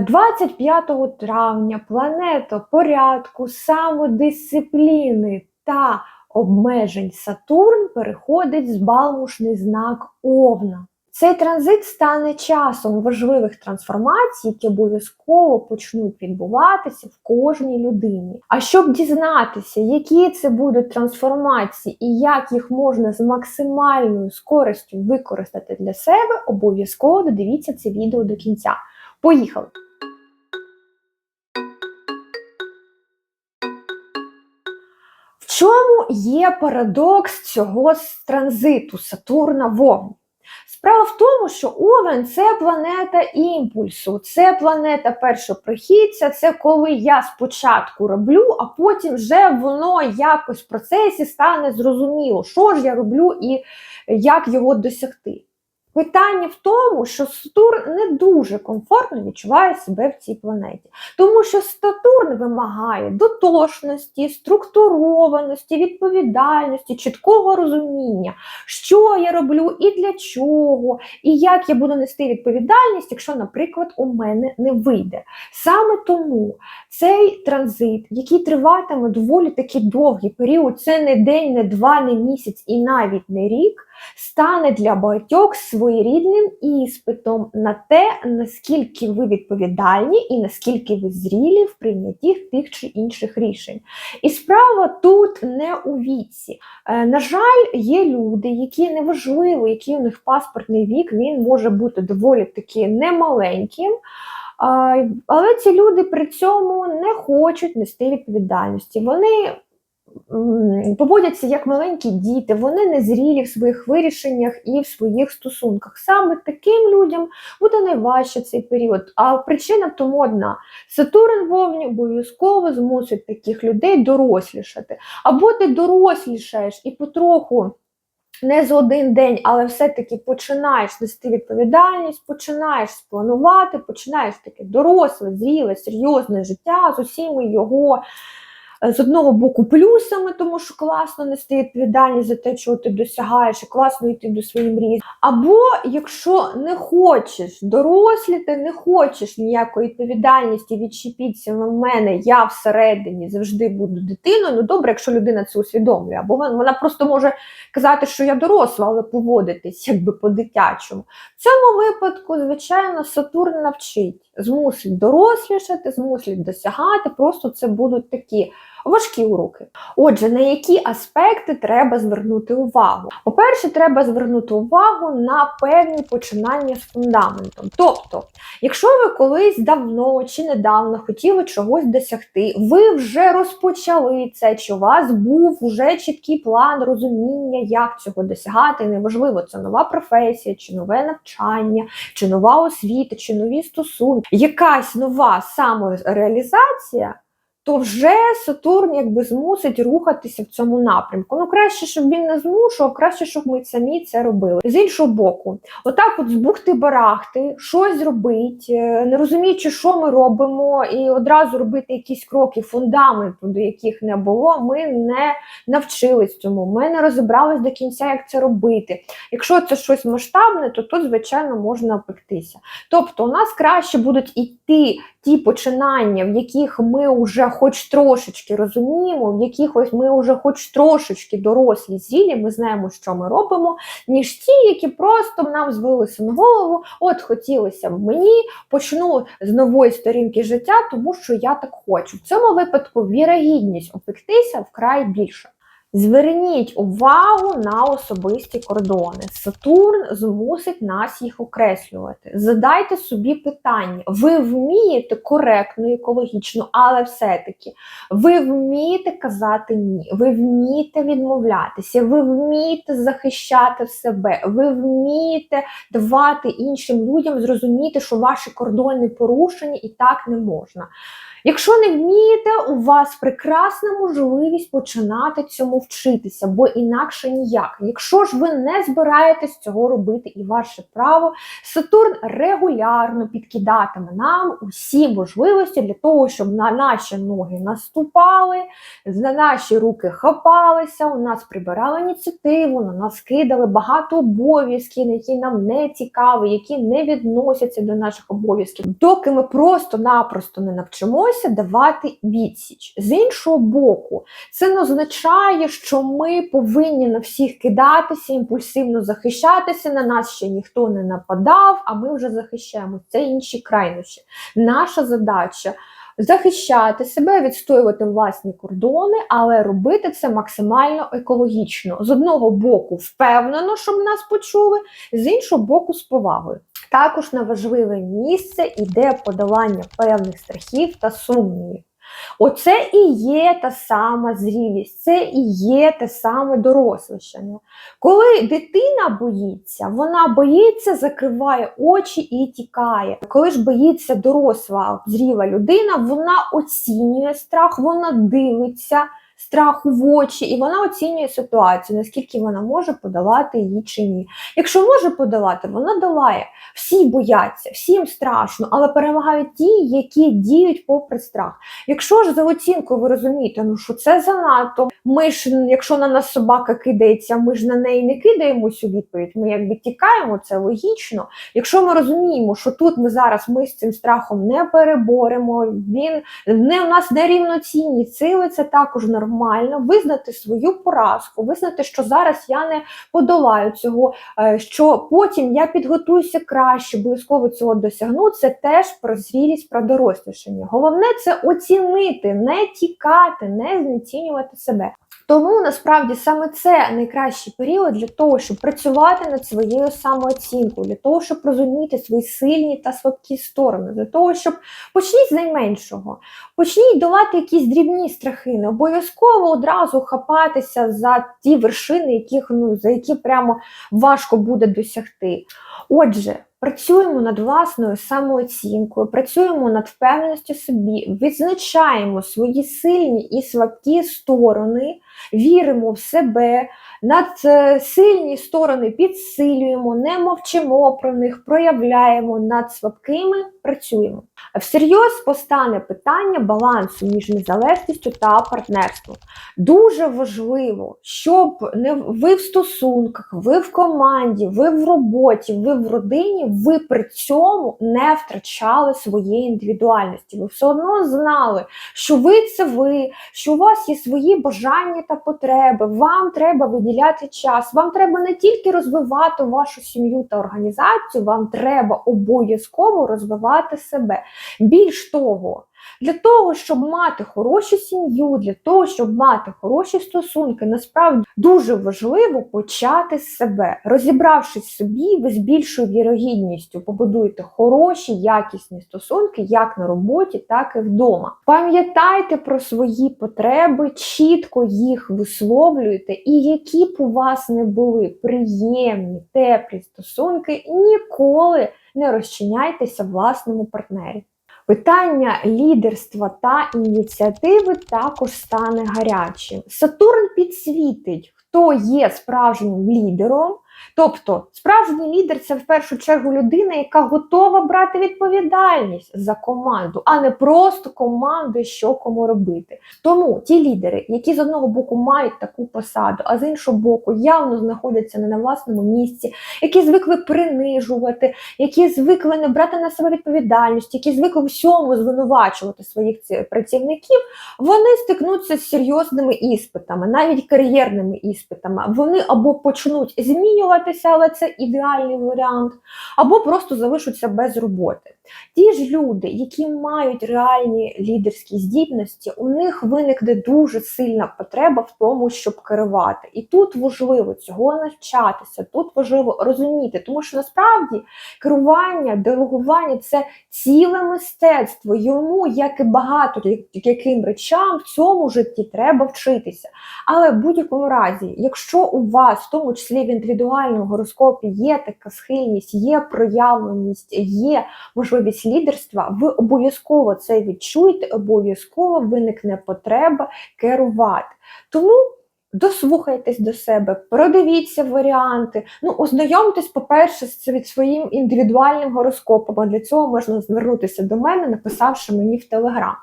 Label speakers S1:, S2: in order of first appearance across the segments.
S1: 25 травня планета порядку, самодисципліни та обмежень Сатурн переходить з балмушний знак Овна. Цей транзит стане часом важливих трансформацій, які обов'язково почнуть відбуватися в кожній людині. А щоб дізнатися, які це будуть трансформації і як їх можна з максимальною скоростю використати для себе, обов'язково додивіться це відео до кінця. Поїхали! Чому є парадокс цього транзиту Сатурна в Овні? Справа в тому, що Овен це планета імпульсу, це планета першопрохідця, це коли я спочатку роблю, а потім вже воно якось в процесі стане зрозуміло, що ж я роблю і як його досягти. Питання в тому, що Сатурн не дуже комфортно відчуває себе в цій планеті, тому що Сатурн вимагає дотошності, структурованості, відповідальності, чіткого розуміння, що я роблю і для чого, і як я буду нести відповідальність, якщо, наприклад, у мене не вийде. Саме тому цей транзит, який триватиме доволі таки довгий період, це не день, не два, не місяць і навіть не рік, стане для багатьох своєрідним іспитом на те, наскільки ви відповідальні і наскільки ви зрілі в прийнятті тих чи інших рішень. І справа тут не у віці. Е, На жаль, є люди, які неважливо, який у них паспортний вік, він може бути доволі таки немаленьким. Але ці люди при цьому не хочуть нести відповідальності. Вони поводяться як маленькі діти, вони незрілі в своїх вирішеннях і в своїх стосунках. Саме таким людям буде найважче цей період. А причина тому одна: Сатурн вовні обов'язково змусить таких людей дорослішати. Або ти дорослішаєш і потроху. Не за один день, але все-таки починаєш нести відповідальність, починаєш спланувати, починаєш таке доросле, зріле, серйозне життя з усіми його з одного боку плюсами, тому що класно нести відповідальність за те, чого ти досягаєш, і класно йти до своїх мрій. Або якщо не хочеш доросліти, не хочеш ніякої відповідальності, відчепіться в мене, я всередині завжди буду дитиною. Ну добре, якщо людина це усвідомлює, або вона просто може казати, що я доросла, але поводитись якби по-дитячому. В цьому випадку, звичайно, Сатурн навчить, змусить дорослішати, змусить досягати. Просто це будуть такі важкі уроки. Отже, на які аспекти треба звернути увагу? По-перше, треба звернути увагу на певні починання з фундаментом. Тобто, якщо ви колись давно чи недавно хотіли чогось досягти, ви вже розпочали це, чи у вас був вже чіткий план розуміння, як цього досягати. Неважливо, це нова професія, чи нове навчання, чи нова освіта, чи нові стосунки, якась нова самореалізація. То вже Сатурн якби змусить рухатися в цьому напрямку. Ну краще, щоб він не змушував, краще, щоб ми самі це робили. З іншого боку, отак, от збухти барахти, щось зробити, е, не розуміючи, що ми робимо, і одразу робити якісь кроки, фундаменту, до яких не було, ми не навчились цьому. Ми не розібрались до кінця, як це робити. Якщо це щось масштабне, то тут, звичайно, можна опектися. Тобто, у нас краще будуть іти ті починання, в яких ми вже хоч трошечки розуміємо, в яких ось ми вже хоч трошечки дорослі зрілі, ми знаємо, що ми робимо, ніж ті, які просто нам звелися на голову, от хотілося б мені, почну з нової сторінки життя, тому що я так хочу. В цьому випадку вірогідність опектися вкрай більше. Зверніть увагу на особисті кордони. Сатурн змусить нас їх окреслювати. Задайте собі питання: ви вмієте коректно, екологічно, але все-таки ви вмієте казати ні, ви вмієте відмовлятися, ви вмієте захищати себе, ви вмієте давати іншим людям зрозуміти, що ваші кордони порушені і так не можна. Якщо не вмієте, у вас прекрасна можливість починати цьому вчитися, бо інакше ніяк. Якщо ж ви не збираєтесь цього робити і ваше право, Сатурн регулярно підкидатиме нам усі можливості для того, щоб на наші ноги наступали, на наші руки хапалися, у нас прибирали ініціативу, на нас кидали багато обов'язків, які нам не цікаві, які не відносяться до наших обов'язків, доки ми просто-напросто не навчимося давати відсіч. З іншого боку, це не означає, що ми повинні на всіх кидатися, імпульсивно захищатися. На нас ще ніхто не нападав, а ми вже захищаємо. Це інші крайнощі. Наша задача. Захищати себе, відстоювати власні кордони, але робити це максимально екологічно. З одного боку, впевнено, щоб нас почули, з іншого боку, з повагою. Також на важливе місце йде подолання певних страхів та сумнівів. Оце і є та сама зрілість, це і є те саме дорослішання. Коли дитина боїться, вона боїться, закриває очі і тікає. Коли ж боїться доросла, зріла людина, вона оцінює страх, вона дивиться страху в очі, і вона оцінює ситуацію, наскільки вона може подолати її чи ні. Якщо може подолати, вона долає. Всі бояться, всім страшно, але перемагають ті, які діють попри страх. Якщо ж за оцінкою ви розумієте, ну що це занадто. Ми ж, якщо на нас собака кидається, ми ж на неї не кидаємось у відповідь. Ми якби тікаємо, це логічно. Якщо ми розуміємо, що тут ми зараз ми з цим страхом не переборемо, він не у нас нерівноцінні сили, це також нормально. Визнати свою поразку, визнати, що зараз я не подолаю цього, е, що потім я підготуюся краще, обов'язково цього досягну. Це теж про зрілість, про дорослішання. Головне це оцінити, не тікати, не знецінювати себе. Тому насправді саме це найкращий період для того, щоб працювати над своєю самооцінкою, для того, щоб розуміти свої сильні та слабкі сторони, для того, щоб почніть з найменшого, почніть долати якісь дрібні страхи, не обов'язково одразу хапатися за ті вершини, яких ну за які прямо важко буде досягти. Отже. Працюємо над власною самооцінкою, працюємо над впевненістю собі, відзначаємо свої сильні і слабкі сторони, віримо в себе, над е, сильні сторони підсилюємо, не мовчимо про них, проявляємо над слабкими, працюємо. Всерйоз постане питання балансу між незалежністю та партнерством. Дуже важливо, щоб не ви в стосунках, ви в команді, ви в роботі, ви в родині, ви при цьому не втрачали своєї індивідуальності. Ви все одно знали, що ви це ви, що у вас є свої бажання та потреби. Вам треба виділяти час. Вам треба не тільки розвивати вашу сім'ю та організацію, вам треба обов'язково розвивати себе. Більш того, для того, щоб мати хорошу сім'ю, для того, щоб мати хороші стосунки, насправді дуже важливо почати з себе. Розібравшись в собі, ви з більшою вірогідністю побудуєте хороші, якісні стосунки як на роботі, так і вдома. Пам'ятайте про свої потреби, чітко їх висловлюйте, і які б у вас не були приємні, теплі стосунки, ніколи не розчиняйтеся власному партнері. Питання лідерства та ініціативи також стане гарячим. Сатурн підсвітить, хто є справжнім лідером. Тобто, справжній лідер це в першу чергу людина, яка готова брати відповідальність за команду, а не просто командує, що кому робити. Тому ті лідери, які з одного боку мають таку посаду, а з іншого боку явно знаходяться не на власному місці, які звикли принижувати, які звикли не брати на себе відповідальність, які звикли всьому звинувачувати своїх працівників, вони стикнуться з серйозними іспитами, навіть кар'єрними іспитами. Вони або почнуть змінюватися, але це ідеальний варіант, або просто залишаться без роботи. Ті ж люди, які мають реальні лідерські здібності, у них виникне дуже сильна потреба в тому, щоб керувати. І тут важливо цього навчатися, тут важливо розуміти, тому що насправді керування, делегування це ціле мистецтво. Йому, як і багато яким речам, в цьому житті треба вчитися. Але в будь-якому разі, якщо у вас, в тому числі в індивідуальному гороскопі, є така схильність, є проявленість, є можливість можливість лідерства, ви обов'язково це відчуєте, обов'язково виникне потреба керувати. Тому дослухайтесь до себе, продивіться варіанти. Ну, ознайомтесь, по-перше, з цим- своїм індивідуальним гороскопом. А для цього можна звернутися до мене, написавши мені в Телеграм.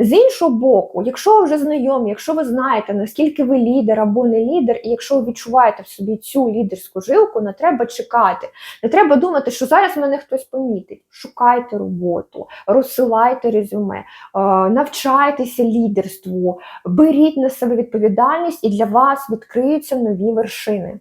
S1: З іншого боку, якщо ви вже знайомі, якщо ви знаєте, наскільки ви лідер або не лідер, і якщо ви відчуваєте в собі цю лідерську жилку, не треба чекати. Не треба думати, що зараз мене хтось помітить. Шукайте роботу, розсилайте резюме, е, навчайтеся лідерству, беріть на себе відповідальність, і для вас відкриються нові вершини.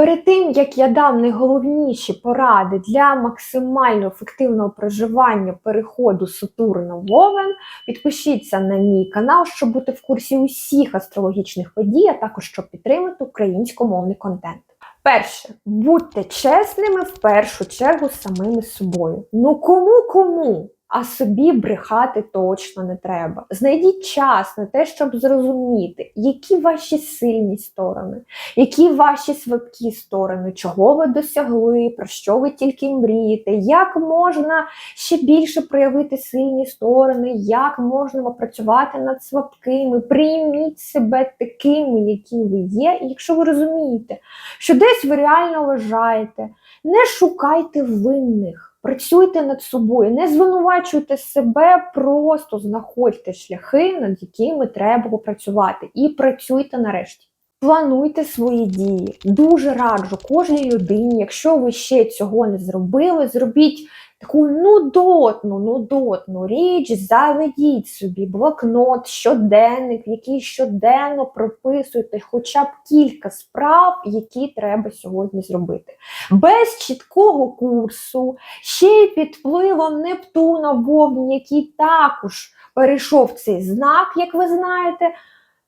S1: Перед тим, як я дам найголовніші поради для максимально ефективного проживання переходу Сатурна в Овен, підпишіться на мій канал, щоб бути в курсі усіх астрологічних подій, а також щоб підтримати українськомовний контент. Перше, будьте чесними в першу чергу самими собою. Ну кому кому? А собі брехати точно не треба. Знайдіть час на те, щоб зрозуміти, які ваші сильні сторони, які ваші слабкі сторони, чого ви досягли, про що ви тільки мрієте, як можна ще більше проявити сильні сторони, як можна попрацювати над слабкими. Прийміть себе такими, які ви є. І якщо ви розумієте, що десь ви реально вважаєте, не шукайте винних. Працюйте над собою, не звинувачуйте себе, просто знаходьте шляхи, над якими треба попрацювати, і працюйте нарешті. Плануйте свої дії. Дуже раджу кожній людині, якщо ви ще цього не зробили, зробіть таку нудотну, нудотну річ, заведіть собі блокнот, щоденник, в який щоденно прописуйте хоча б кілька справ, які треба сьогодні зробити. Без чіткого курсу, ще й під впливом Нептуна в Овні, який також перейшов цей знак, як ви знаєте.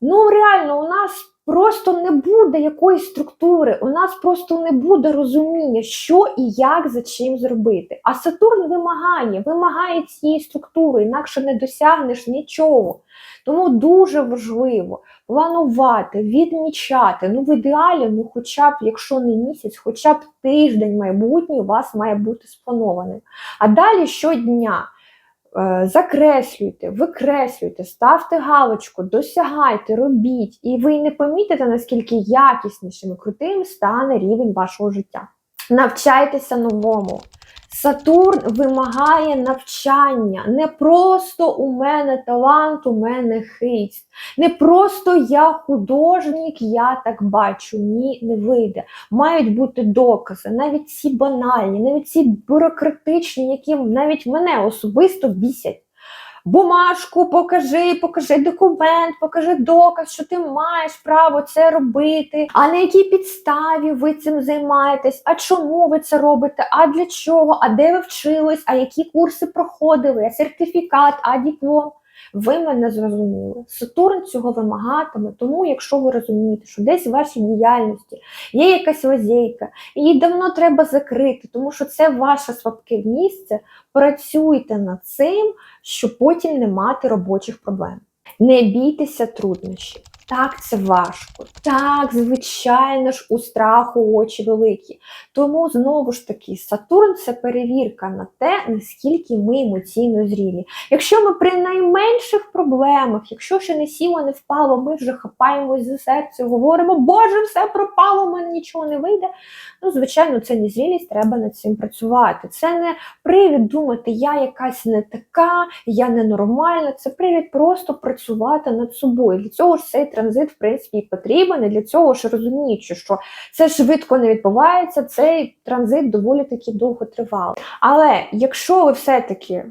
S1: Ну, реально, у нас просто не буде якоїсь структури, у нас просто не буде розуміння, що і як за чим зробити. А Сатурн вимагає, вимагає цієї структури, інакше не досягнеш нічого. Тому дуже важливо планувати, відмічати. Ну, в ідеалі, ну, хоча б, якщо не місяць, хоча б тиждень майбутній у вас має бути спланований. А далі щодня. Е, Закреслюйте, викреслюйте, ставте галочку, досягайте, робіть, і ви не помітите, наскільки якіснішим і крутим стане рівень вашого життя. Навчайтеся новому. Сатурн вимагає навчання. Не просто у мене талант, у мене хист. Не просто я художник, я так бачу. Ні, не вийде. Мають бути докази, навіть ці банальні, навіть ці бюрократичні, які навіть мене особисто бісять. Бумажку покажи, покажи документ, покажи доказ, що ти маєш право це робити, а на якій підставі ви цим займаєтесь, а чому ви це робите, а для чого, а де ви вчились, а які курси проходили, а сертифікат, а диплом. Ви мене зрозуміли. Сатурн цього вимагатиме, тому якщо ви розумієте, що десь в вашій діяльності є якась лазейка, її давно треба закрити, тому що це ваше слабке місце, працюйте над цим, щоб потім не мати робочих проблем. Не бійтеся труднощів. Так, це важко. Так, звичайно ж, у страху очі великі. Тому знову ж таки, Сатурн це перевірка на те, наскільки ми емоційно зрілі. Якщо ми при найменших проблемах, якщо ще не сіло, не впало, ми вже хапаємось за серце, говоримо, Боже, все пропало, в мене нічого не вийде. Ну, звичайно, це не зрілість, треба над цим працювати. Це не привід думати, я якась не така, я ненормальна. Це привід просто працювати над собою. Для цього ж цей транзит, в принципі, і потрібен. І для цього ж розуміючи, що це швидко не відбувається, цей транзит доволі таки довго тривалий. Але якщо ви все-таки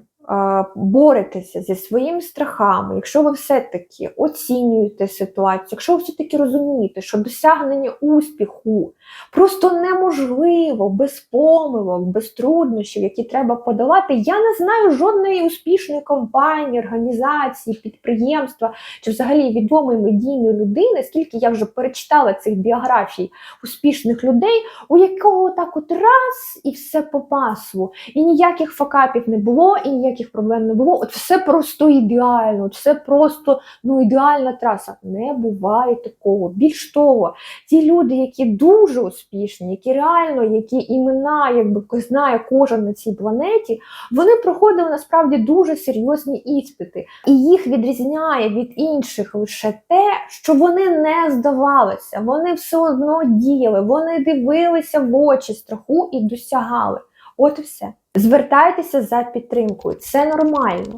S1: боретеся зі своїми страхами, якщо ви все-таки оцінюєте ситуацію, якщо ви все-таки розумієте, що досягнення успіху просто неможливо без помилок, без труднощів, які треба подолати, я не знаю жодної успішної компанії, організації, підприємства чи взагалі відомої медійної людини, скільки я вже перечитала цих біографій успішних людей, у якого так от раз і все по маслу, і ніяких факапів не було, і ніяких ніяких проблем не було. От все просто ідеально, от все просто ну, ідеальна траса. Не буває такого. Більш того, ті люди, які дуже успішні, які реально, які імена, якби знає кожен на цій планеті, вони проходили насправді дуже серйозні іспити, і їх відрізняє від інших лише те, що вони не здавалися, вони все одно діяли, вони дивилися в очі страху і досягали. От і все. Звертайтеся за підтримкою, це нормально.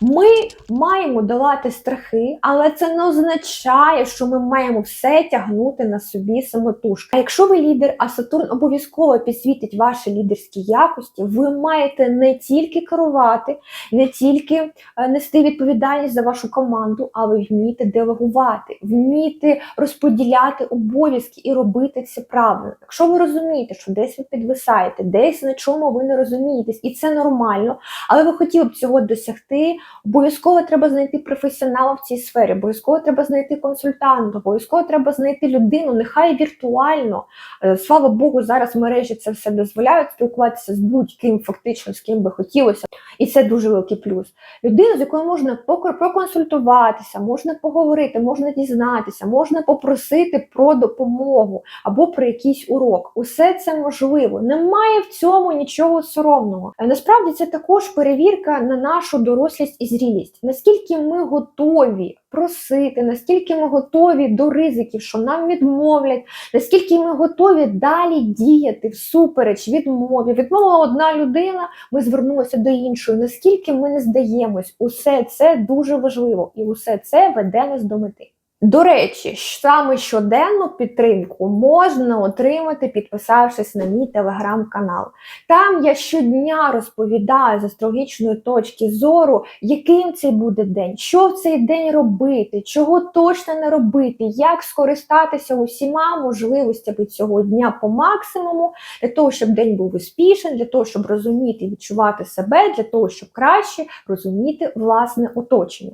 S1: Ми маємо долати страхи, але це не означає, що ми маємо все тягнути на собі самотужки. А якщо ви лідер, а Сатурн обов'язково підсвітить ваші лідерські якості, ви маєте не тільки керувати, не тільки е, нести відповідальність за вашу команду, а ви вмієте делегувати, вмієте розподіляти обов'язки і робити це правильно. Якщо ви розумієте, що десь ви підвисаєте, десь на чому ви не розумієтесь, і це нормально, але ви хотіли б цього досягти. Обов'язково треба знайти професіонала в цій сфері, обов'язково треба знайти консультанта, обов'язково треба знайти людину, нехай віртуально. Е, Слава Богу, зараз мережі це все дозволяють спілкуватися з будь-ким, фактично з ким би хотілося. І це дуже великий плюс. Людину, з якою можна проконсультуватися, можна поговорити, можна дізнатися, можна попросити про допомогу або про якийсь урок. Усе це можливо. Немає в цьому нічого соромного. Е, Насправді це також перевірка на нашу дорослість і зрілість. Наскільки ми готові просити, наскільки ми готові до ризиків, що нам відмовлять, наскільки ми готові далі діяти всупереч відмові. Відмовила одна людина, ми звернулися до іншої. Наскільки ми не здаємось, усе це дуже важливо, і усе це веде нас до мети. До речі, саме щоденну підтримку можна отримати, підписавшись на мій телеграм-канал. Там я щодня розповідаю з астрологічної точки зору, яким цей буде день, що в цей день робити, чого точно не робити, як скористатися усіма можливостями цього дня по максимуму, для того, щоб день був успішний, для того, щоб розуміти відчувати себе, для того, щоб краще розуміти власне оточення.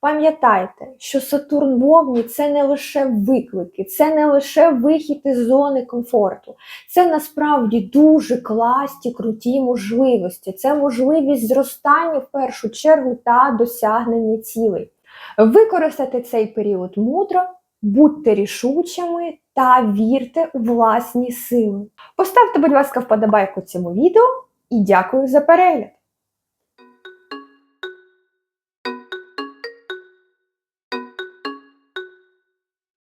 S1: Пам'ятайте, що Сатурн в це не лише виклики, це не лише вихід із зони комфорту. Це насправді дуже класні, круті можливості. Це можливість зростання в першу чергу та досягнення цілей. Використати цей період мудро, будьте рішучими та вірте у власні сили. Поставте, будь ласка, вподобайку цьому відео і дякую за перегляд!